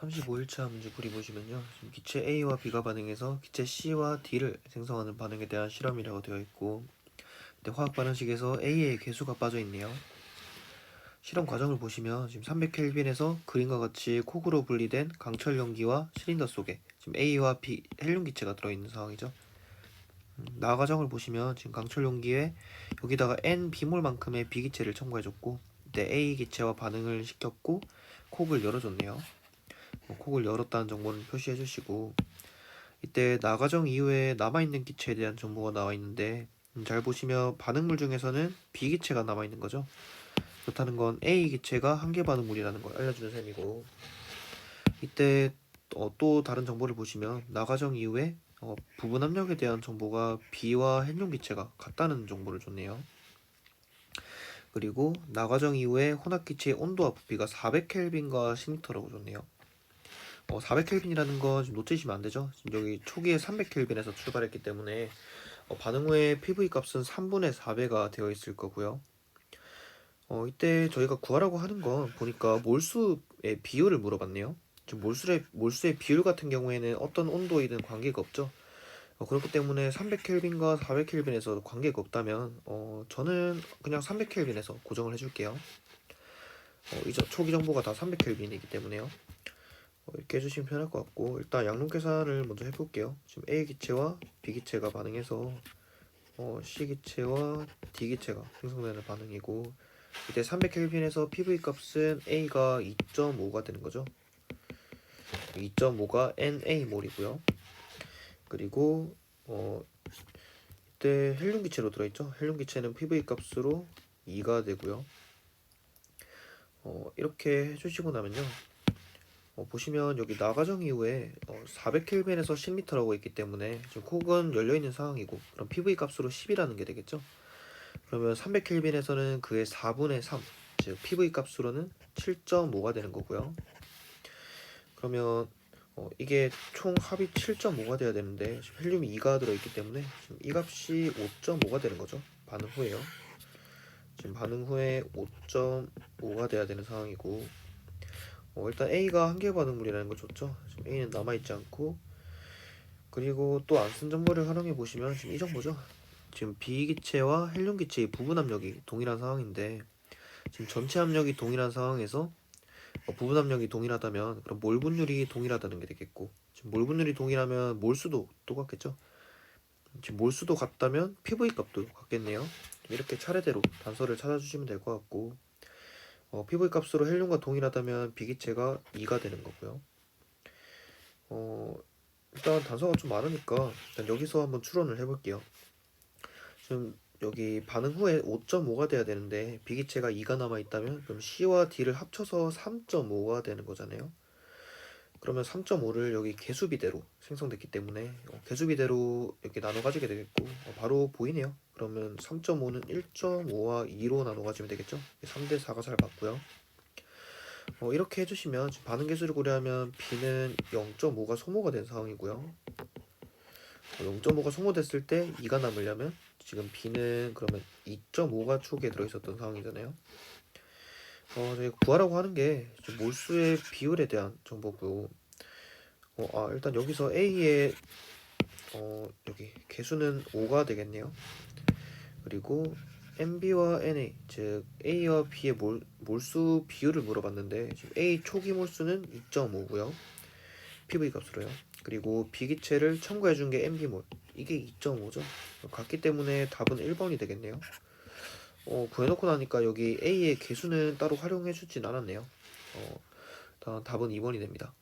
35일차 문제 풀이 보시면요. 기체 A와 B가 반응해서 기체 C와 D를 생성하는 반응에 대한 실험이라고 되어 있고 근데 화학 반응식에서 A의 개수가 빠져 있네요. 실험 과정을 보시면 지금 300켈빈에서 그림과 같이 콕으로 분리된 강철 용기와 실린더 속에 지금 A와 B 헬륨 기체가 들어있는 상황이죠. 음, 나 과정을 보시면 지금 강철 용기에 여기다가 N 비몰만큼의 B 기체를 첨가해줬고 A 기체와 반응을 시켰고 콕을 열어줬네요. 뭐 콕을 열었다는 정보는 표시해 주시고 이때 나과정 이후에 남아있는 기체에 대한 정보가 나와 있는데 음, 잘 보시면 반응물 중에서는 B 기체가 남아있는 거죠. 그렇다는 건 A 기체가 한계 반응물이라는 걸 알려주는 셈이고 이때 어, 또 다른 정보를 보시면 나과정 이후에 어, 부분 압력에 대한 정보가 B와 헬륨 기체가 같다는 정보를 줬네요. 그리고 나과정 이후에 혼합 기체의 온도와 부피가 400켈빈과 10m라고 줬네요 어, 400켈빈이라는 건 놓치시면 안 되죠. 지금 여기 초기에 300켈빈에서 출발했기 때문에 어, 반응 후에 PV 값은 3분의 4배가 되어 있을 거고요. 어, 이때 저희가 구하라고 하는 건 보니까 몰수의 비율을 물어봤네요. 지금 몰수의 몰수의 비율 같은 경우에는 어떤 온도이든 관계가 없죠. 어, 그렇기 때문에 300켈빈과 400켈빈에서 관계가 없다면 어, 저는 그냥 300켈빈에서 고정을 해줄게요. 어, 이제 초기 정보가 다 300켈빈이기 때문에요. 어, 이렇게 해주시면 편할 것 같고 일단 양론 계산을 먼저 해볼게요. 지금 A 기체와 B 기체가 반응해서 어, C 기체와 D 기체가 생성되는 반응이고 이때 300켈빈에서 PV 값은 A가 2.5가 되는 거죠. 2.5가 NA 몰이고요. 그리고 어, 이때 헬륨 기체로 들어있죠. 헬륨 기체는 PV 값으로 2가 되고요. 어, 이렇게 해주시고 나면요. 어, 보시면 여기 나가정 이후에 어, 400켈빈에서 10m라고 있기 때문에 지금 콕은 열려 있는 상황이고 그럼 PV 값으로 10이라는 게 되겠죠. 그러면 300켈빈에서는 그의 4분의 3, 즉 PV 값으로는 7.5가 되는 거고요. 그러면 어, 이게 총 합이 7.5가 돼야 되는데 헬륨이 2가 들어있기 때문에 이 값이 5.5가 되는 거죠. 반응 후에요. 지금 반응 후에 5.5가 돼야 되는 상황이고 어, 일단 A가 한계 반응물이라는 걸 줬죠. 지금 A는 남아있지 않고 그리고 또 안 쓴 정보를 활용해 보시면 지금 이 정보죠. 지금 B 기체와 헬륨 기체의 부분 압력이 동일한 상황인데 지금 전체 압력이 동일한 상황에서 어, 부분 압력이 동일하다면 그럼 몰 분율이 동일하다는 게 되겠고 지금 몰 분율이 동일하면 몰수도 똑같겠죠. 지금 몰수도 같다면 PV 값도 같겠네요. 이렇게 차례대로 단서를 찾아주시면 될 것 같고 어, PV 값으로 헬륨과 동일하다면 비기체가 2가 되는 거고요. 어, 일단 단서가 좀 많으니까 일단 여기서 한번 추론을 해볼게요. 지금 여기 반응 후에 5.5가 돼야 되는데 비기체가 2가 남아 있다면 그럼 C와 D를 합쳐서 3.5가 되는 거잖아요. 그러면 3.5를 여기 개수비대로 생성됐기 때문에 어, 개수비대로 이렇게 나눠 가지게 되겠고 어, 바로 보이네요. 그러면 3.5는 1.5와 2로 나눠 가지면 되겠죠. 3대 4가 잘 맞고요. 어, 이렇게 해주시면 반응 개수를 고려하면 B는 0.5가 소모가 된 상황이고요. 어, 0.5가 소모됐을 때 2가 남으려면 지금 B는 그러면 2.5가 축에 들어있었던 상황이잖아요. 어, 저희 구하라고 하는 게 몰수의 비율에 대한 정보고, 어, 아, 일단 여기서 A의 어, 여기 개수는 5가 되겠네요. 그리고 MB와 NA, 즉 A와 B의 몰, 몰수 비율을 물어봤는데 지금 A 초기 몰수는 2.5고요. PV 값으로요. 그리고 B 기체를 첨가해 준 게 MB몰. 이게 2.5죠. 같기 때문에 답은 1번이 되겠네요. 어, 구해놓고 나니까 여기 A의 개수는 따로 활용해 주진 않았네요. 어, 답은 2번이 됩니다.